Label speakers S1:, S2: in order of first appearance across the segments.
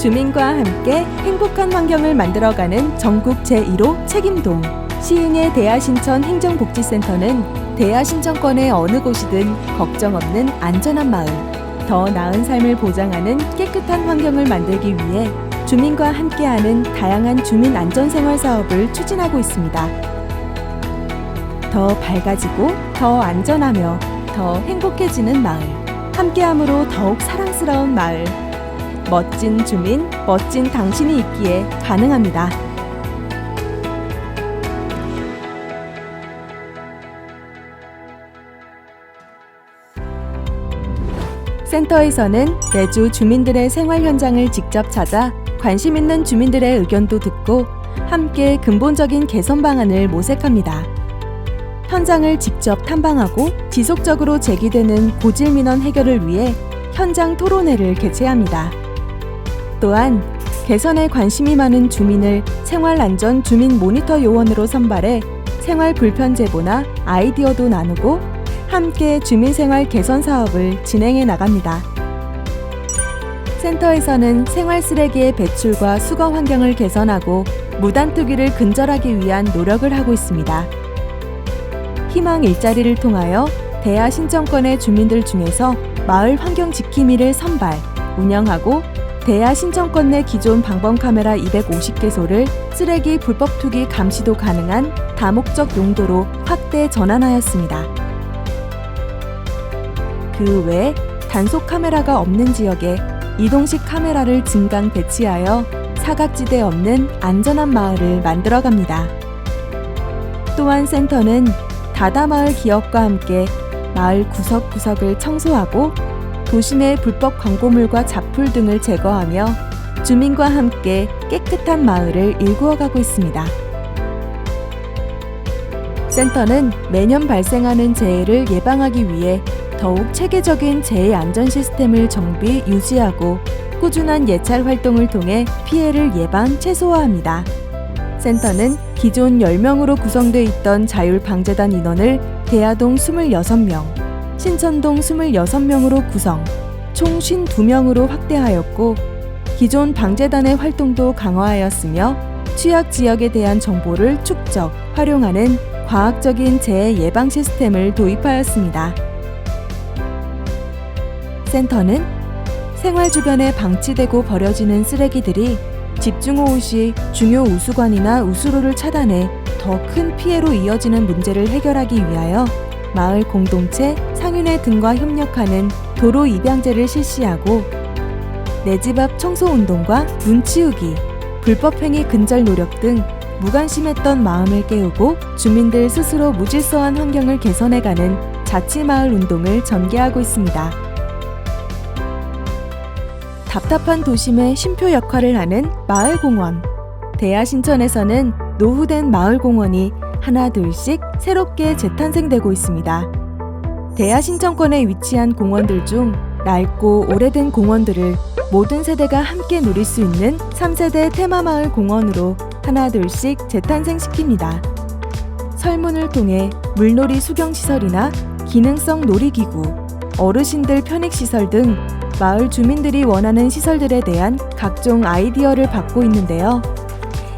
S1: 주민과 함께 행복한 환경을 만들어가는 전국 제1호 책임동 시흥의 대하신천 행정복지센터는 대하신천권의 어느 곳이든 걱정 없는 안전한 마을, 더 나은 삶을 보장하는 깨끗한 환경을 만들기 위해 주민과 함께하는 다양한 주민 안전생활 사업을 추진하고 있습니다. 더 밝아지고 더 안전하며 더 행복해지는 마을. 함께함으로 더욱 사랑스러운 마을. 멋진 주민, 멋진 당신이 있기에 가능합니다. 센터에서는 매주 주민들의 생활 현장을 직접 찾아 관심 있는 주민들의 의견도 듣고 함께 근본적인 개선 방안을 모색합니다. 현장을 직접 탐방하고 지속적으로 제기되는 고질 민원 해결을 위해 현장 토론회를 개최합니다. 또한 개선에 관심이 많은 주민을 생활안전 주민 모니터 요원으로 선발해 생활 불편 제보나 아이디어도 나누고 함께 주민생활 개선 사업을 진행해 나갑니다. 센터에서는 생활 쓰레기의 배출과 수거 환경을 개선하고 무단 투기를 근절하기 위한 노력을 하고 있습니다. 희망 일자리를 통하여 대하 신청권의 주민들 중에서 마을 환경 지킴이를 선발, 운영하고 대하 신청권 내 기존 방범 카메라 250개소를 쓰레기 불법 투기 감시도 가능한 다목적 용도로 확대 전환하였습니다. 그 외 단속 카메라가 없는 지역에 이동식 카메라를 증강 배치하여 사각지대 없는 안전한 마을을 만들어 갑니다. 또한 센터는 다다마을 기업과 함께 마을 구석구석을 청소하고 도심의 불법 광고물과 잡풀 등을 제거하며 주민과 함께 깨끗한 마을을 일구어가고 있습니다. 센터는 매년 발생하는 재해를 예방하기 위해 더욱 체계적인 재해 안전 시스템을 정비, 유지하고 꾸준한 예찰 활동을 통해 피해를 예방, 최소화합니다. 센터는 기존 10명으로 구성돼 있던 자율 방재단 인원을 대하동 26명, 신천동 26명으로 구성, 총 52명으로 확대하였고 기존 방재단의 활동도 강화하였으며 취약 지역에 대한 정보를 축적, 활용하는 과학적인 재해 예방 시스템을 도입하였습니다. 센터는 생활 주변에 방치되고 버려지는 쓰레기들이 집중호우 시 중요 우수관이나 우수로를 차단해 더 큰 피해로 이어지는 문제를 해결하기 위하여 마을 공동체, 상인회 등과 협력하는 도로 입양제를 실시하고 내 집 앞 청소 운동과 눈 치우기, 불법행위 근절 노력 등 무관심했던 마음을 깨우고 주민들 스스로 무질서한 환경을 개선해가는 자치마을 운동을 전개하고 있습니다. 답답한 도심의 쉼표 역할을 하는 마을공원. 대하신천에서는 노후된 마을공원이 하나 둘씩 새롭게 재탄생되고 있습니다. 대하신천권에 위치한 공원들 중 낡고 오래된 공원들을 모든 세대가 함께 누릴 수 있는 3세대 테마마을 공원으로 하나 둘씩 재탄생시킵니다. 설문을 통해 물놀이 수경시설이나 기능성 놀이기구, 어르신들 편익시설 등 마을 주민들이 원하는 시설들에 대한 각종 아이디어를 받고 있는데요.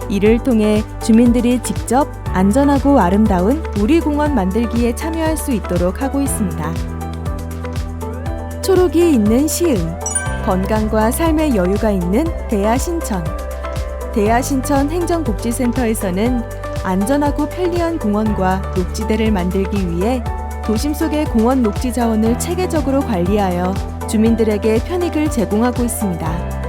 S1: 이를 통해 주민들이 직접 안전하고 아름다운 우리 공원 만들기에 참여할 수 있도록 하고 있습니다. 초록이 있는 시흥, 건강과 삶의 여유가 있는 대하신천. 대하신천 행정복지센터에서는 안전하고 편리한 공원과 녹지대를 만들기 위해 도심 속의 공원 녹지 자원을 체계적으로 관리하여 주민들에게 편익을 제공하고 있습니다.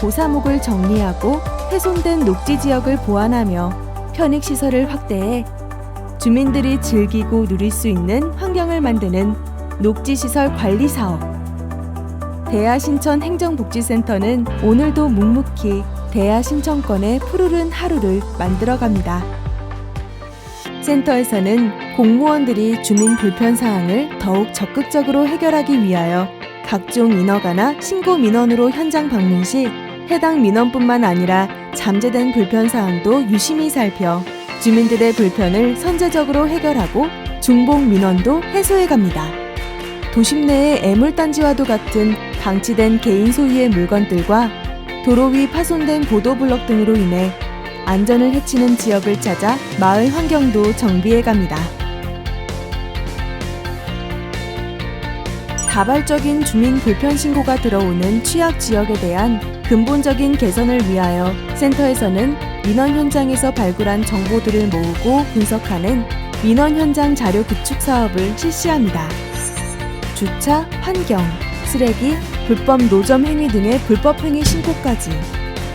S1: 고사목을 정리하고 훼손된 녹지 지역을 보완하며 편익 시설을 확대해 주민들이 즐기고 누릴 수 있는 환경을 만드는 녹지 시설 관리 사업. 대하신천 행정복지센터는 오늘도 묵묵히 대하신천권의 푸르른 하루를 만들어갑니다. 센터에서는 공무원들이 주민 불편 사항을 더욱 적극적으로 해결하기 위하여 각종 인허가나 신고 민원으로 현장 방문 시 해당 민원뿐만 아니라 잠재된 불편 사항도 유심히 살펴 주민들의 불편을 선제적으로 해결하고 중복 민원도 해소해 갑니다. 도심 내의 애물단지와도 같은 방치된 개인 소유의 물건들과 도로 위 파손된 보도블럭 등으로 인해 안전을 해치는 지역을 찾아 마을 환경도 정비해 갑니다. 다발적인 주민 불편 신고가 들어오는 취약 지역에 대한 근본적인 개선을 위하여 센터에서는 민원 현장에서 발굴한 정보들을 모으고 분석하는 민원 현장 자료 구축 사업을 실시합니다. 주차, 환경, 쓰레기, 불법 노점 행위 등의 불법 행위 신고까지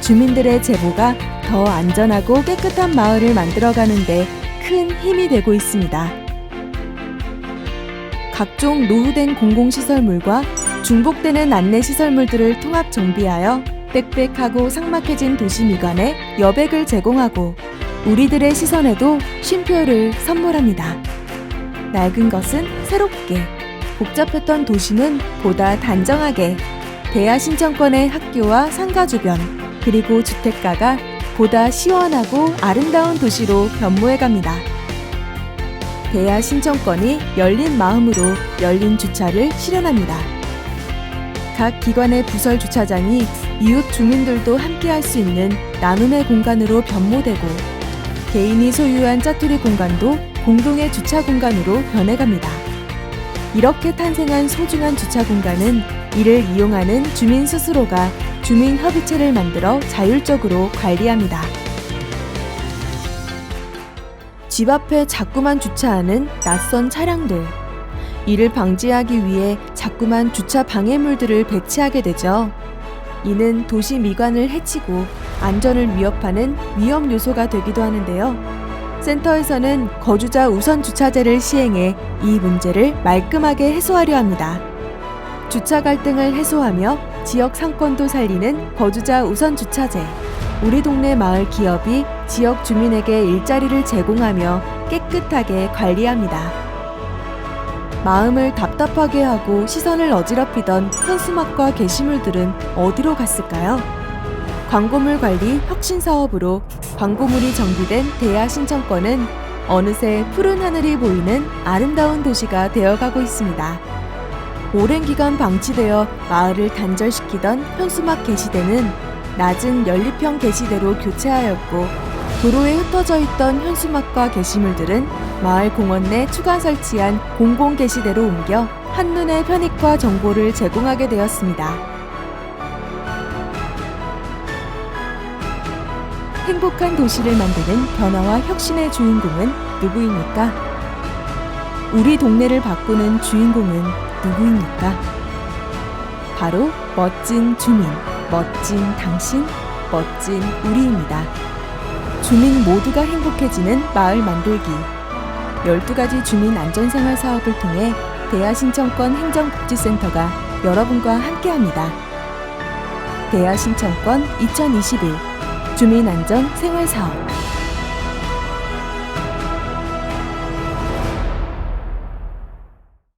S1: 주민들의 제보가 더 안전하고 깨끗한 마을을 만들어가는데 큰 힘이 되고 있습니다. 각종 노후된 공공시설물과 중복되는 안내시설물들을 통합 정비하여 빽빽하고 삭막해진 도시 미관에 여백을 제공하고 우리들의 시선에도 쉼표를 선물합니다. 낡은 것은 새롭게, 복잡했던 도시는 보다 단정하게, 대야 신청권의 학교와 상가 주변, 그리고 주택가가 보다 시원하고 아름다운 도시로 변모해 갑니다. 대야 신청권이 열린 마음으로 열린 주차를 실현합니다. 각 기관의 부설 주차장이 이웃 주민들도 함께 할 수 있는 나눔의 공간으로 변모되고 개인이 소유한 짜투리 공간도 공동의 주차 공간으로 변해갑니다. 이렇게 탄생한 소중한 주차 공간은 이를 이용하는 주민 스스로가 주민 협의체를 만들어 자율적으로 관리합니다. 집 앞에 자꾸만 주차하는 낯선 차량들. 이를 방지하기 위해 자꾸만 주차 방해물들을 배치하게 되죠. 이는 도시 미관을 해치고 안전을 위협하는 위험 요소가 되기도 하는데요. 센터에서는 거주자 우선 주차제를 시행해 이 문제를 말끔하게 해소하려 합니다. 주차 갈등을 해소하며 지역 상권도 살리는 거주자 우선 주차제. 우리 동네 마을 기업이 지역 주민에게 일자리를 제공하며 깨끗하게 관리합니다. 마음을 답답하게 하고 시선을 어지럽히던 현수막과 게시물들은 어디로 갔을까요? 광고물 관리 혁신 사업으로 광고물이 정비된 대야 신청권은 어느새 푸른 하늘이 보이는 아름다운 도시가 되어가고 있습니다. 오랜 기간 방치되어 마을을 단절시키던 현수막 게시대는 낮은 연립형 게시대로 교체하였고 도로에 흩어져 있던 현수막과 게시물들은 마을 공원 내 추가 설치한 공공 게시대로 옮겨 한눈에 편익과 정보를 제공하게 되었습니다. 행복한 도시를 만드는 변화와 혁신의 주인공은 누구입니까? 우리 동네를 바꾸는 주인공은 누구입니까? 바로 멋진 주민, 멋진 당신, 멋진 우리입니다. 주민 모두가 행복해지는 마을 만들기. 12가지 주민 안전생활 사업을 통해 대하신청권 행정복지센터가 여러분과 함께합니다. 대하신청권 2021 주민안전 생활사업